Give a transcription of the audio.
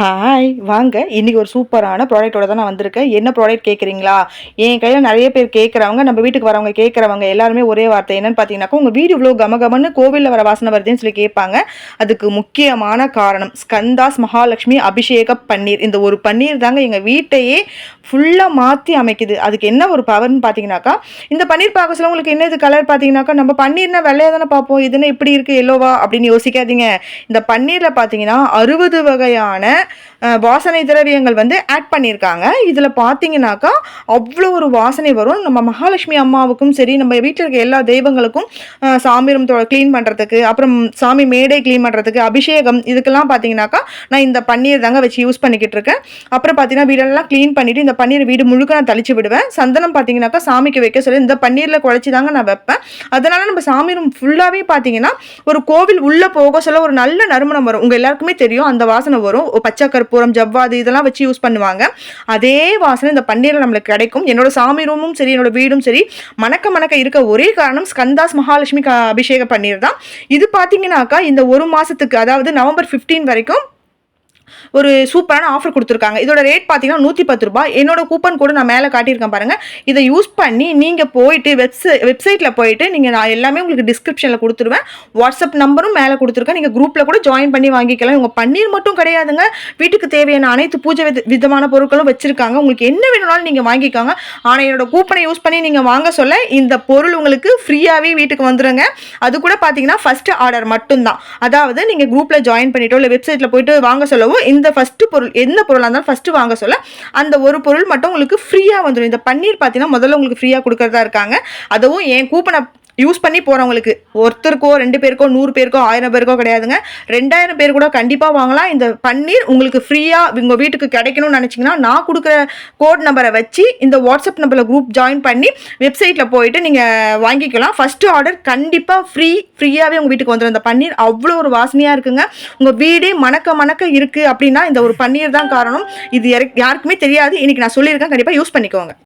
Hi வாங்க. இன்றைக்கி ஒரு சூப்பரான ப்ராடக்ட்டோட தான் நான் வந்திருக்கேன். என்ன ப்ராடக்ட் கேட்குறீங்களா என் கையில் நிறைய பேர் கேட்குறவங்க நம்ம வீட்டுக்கு வரவங்க கேட்குறவங்க எல்லாருமே ஒரே வார்த்தை என்னன்னு பார்த்தீங்கன்னாக்கா உங்கள் வீடு இவ்வளோ கமகமன்னு கோவிலில் வர வாசனை வருதுன்னு சொல்லி கேட்பாங்க. அதுக்கு முக்கியமான காரணம் ஸ்கந்தாஸ் மகாலட்சுமி அபிஷேக பன்னீர். இந்த ஒரு பன்னீர் தாங்க எங்கள் வீட்டையே ஃபுல்லாக மாற்றி அமைக்குது. அதுக்கு என்ன ஒரு பவர்னு பார்த்தீங்கன்னாக்கா இந்த பன்னீர் பார்க்க சொல்ல உங்களுக்கு என்ன இது கலர் பார்த்தீங்கன்னாக்கா நம்ம பன்னீர்னா வெள்ளையாக தானே பார்ப்போம். இதுன்னு இப்படி இருக்குது எல்லோவா அப்படின்னு யோசிக்காதீங்க. இந்த பன்னீரில் பார்த்தீங்கன்னா அறுபது வகையான வாசனை திரவியங்கள் வந்து ஆட் பண்ணியிருக்காங்க. இதில் பார்த்தீங்கன்னாக்கா அவ்வளோ ஒரு வாசனை வரும். நம்ம மகாலட்சுமி அம்மாவுக்கும் சரி நம்ம வீட்டில் இருக்க எல்லா தெய்வங்களுக்கும் சாமிரம் சாமி ரூம் க்ளீன் பண்ணுறதுக்கு அப்புறம் சாமி மேடை க்ளீன் பண்ணுறதுக்கு அபிஷேகம் இதுக்கெல்லாம் பார்த்தீங்கன்னாக்கா நான் இந்த பன்னீர் தாங்க வச்சு யூஸ் பண்ணிக்கிட்டு இருக்கேன். அப்புறம் பார்த்தீங்கன்னா வீடெல்லாம் க்ளீன் பண்ணிவிட்டு இந்த பன்னீர் வீடு முழுக்க நான் தெளிச்சு விடுவேன். சந்தனம் பார்த்தீங்கன்னாக்கா சாமிக்கு வைக்க சொல்லி இந்த பன்னீரில் குழச்சி தாங்க நான் வைப்பேன். அதனால் நம்ம சாமி ரூம் ஃபுல்லாகவே பார்த்தீங்கன்னா ஒரு கோவில் உள்ளே போக சொல்ல ஒரு நல்ல நறுமணம் வரும். உங்கள் எல்லாருக்குமே தெரியும் அந்த வாசனை வரும். பச்சை பச்சை கற்பூரம் ஜவ்வாது இதெல்லாம் வச்சு யூஸ் பண்ணுவாங்க. அதே வாசனை இந்த பன்னீரில் நம்மளுக்கு கிடைக்கும். என்னோட சாமி ரூமும் சரி என்னோட வீடும் சரி மணக்க மணக்க இருக்க ஒரே காரணம் ஸ்கந்தாஸ் மகாலட்சுமி அபிஷேக பன்னீர் தான். இது பார்த்தீங்கன்னாக்கா இந்த ஒரு மாதத்துக்கு அதாவது நவம்பர் 15 வரைக்கும் ஒரு சூப்பரான ஆஃபர் கொடுத்துருக்காங்க. இதோட ரேட் பார்த்தீங்கன்னா நூற்றி பத்து ரூபாய். என்னோட கூப்பன் கூட நான் மேலே காட்டியிருக்கேன் பாருங்கள் இதை யூஸ் பண்ணி நீங்கள் போயிட்டு வெப்சை வெப்சைட்டில் போயிட்டு நீங்கள் நான் எல்லாமே உங்களுக்கு டிஸ்கிரிப்ஷனில் கொடுத்துருவேன். வாட்ஸ்அப் நம்பரும் மேலே கொடுத்துருக்கேன். நீங்கள் குரூப்பில் கூட ஜாயின் பண்ணி வாங்கிக்கலாம். உங்கள் பன்னீர் மட்டும் கிடையாதுங்க. வீட்டுக்கு தேவையான அனைத்து பூஜை வித விதமான பொருட்களும் வச்சுருக்காங்க. உங்களுக்கு என்ன வேணும்னாலும் நீங்கள் வாங்கிக்கோங்க. ஆனால் என்னோட கூப்பனை யூஸ் பண்ணி நீங்கள் வாங்க சொல்ல இந்த பொருள் உங்களுக்கு ஃப்ரீயாகவே வீட்டுக்கு வந்துடுங்க அது கூட பார்த்தீங்கன்னா ஃபஸ்ட்டு ஆர்டர் மட்டும்தான். அதாவது நீங்கள் குரூப்பில் ஜாயின் பண்ணிட்டோ இல்லை வெப்சைட்டில் போயிட்டு வாங்க சொல்லவோ இந்த ஃபஸ்ட்டு பொருள் எந்த பொருளாக இருந்தாலும் ஃபஸ்ட்டு வாங்க சொல்ல அந்த ஒரு பொருள் மட்டும் உங்களுக்கு ஃப்ரீயாக வந்துடும் இந்த பன்னீர் பார்த்தீங்கன்னா முதல்ல உங்களுக்கு ஃப்ரீயாக கொடுக்கறதா இருக்காங்க. அதுவும் என் கூப்பனை யூஸ் பண்ணி போகிறவங்களுக்கு ஒருத்தருக்கோ ரெண்டு பேருக்கோ நூறு பேருக்கோ ஆயிரம் பேருக்கோ கிடையாதுங்க. ரெண்டாயிரம் பேர் கூட கண்டிப்பாக வாங்கலாம். இந்த பன்னீர் உங்களுக்கு ஃப்ரீயாக உங்கள் வீட்டுக்கு கிடைக்கணும்னு நினச்சிங்கன்னா நான் கொடுக்குற கோட் நம்பரை வச்சு இந்த வாட்ஸ்அப் நம்பரில் குரூப் ஜாயின் பண்ணி வெப்சைட்டில் போயிட்டு நீங்கள் வாங்கிக்கலாம். ஃபஸ்ட்டு ஆர்டர் கண்டிப்பாக ஃப்ரீ ஃப்ரீயாகவே உங்கள் வீட்டுக்கு வந்துடும் இந்த பன்னீர் அவ்வளோ ஒரு வாசனையாக இருக்குங்க. உங்கள் வீடே மணக்க மணக்க இருக்குது அப்படின்னா இந்த ஒரு பன்னீர் தான் காரணம். இது யாருக்கு- யாருக்குமே தெரியாது. இன்றைக்கி நான் சொல்லியிருக்கேன். கண்டிப்பாக யூஸ் பண்ணிக்கோங்க.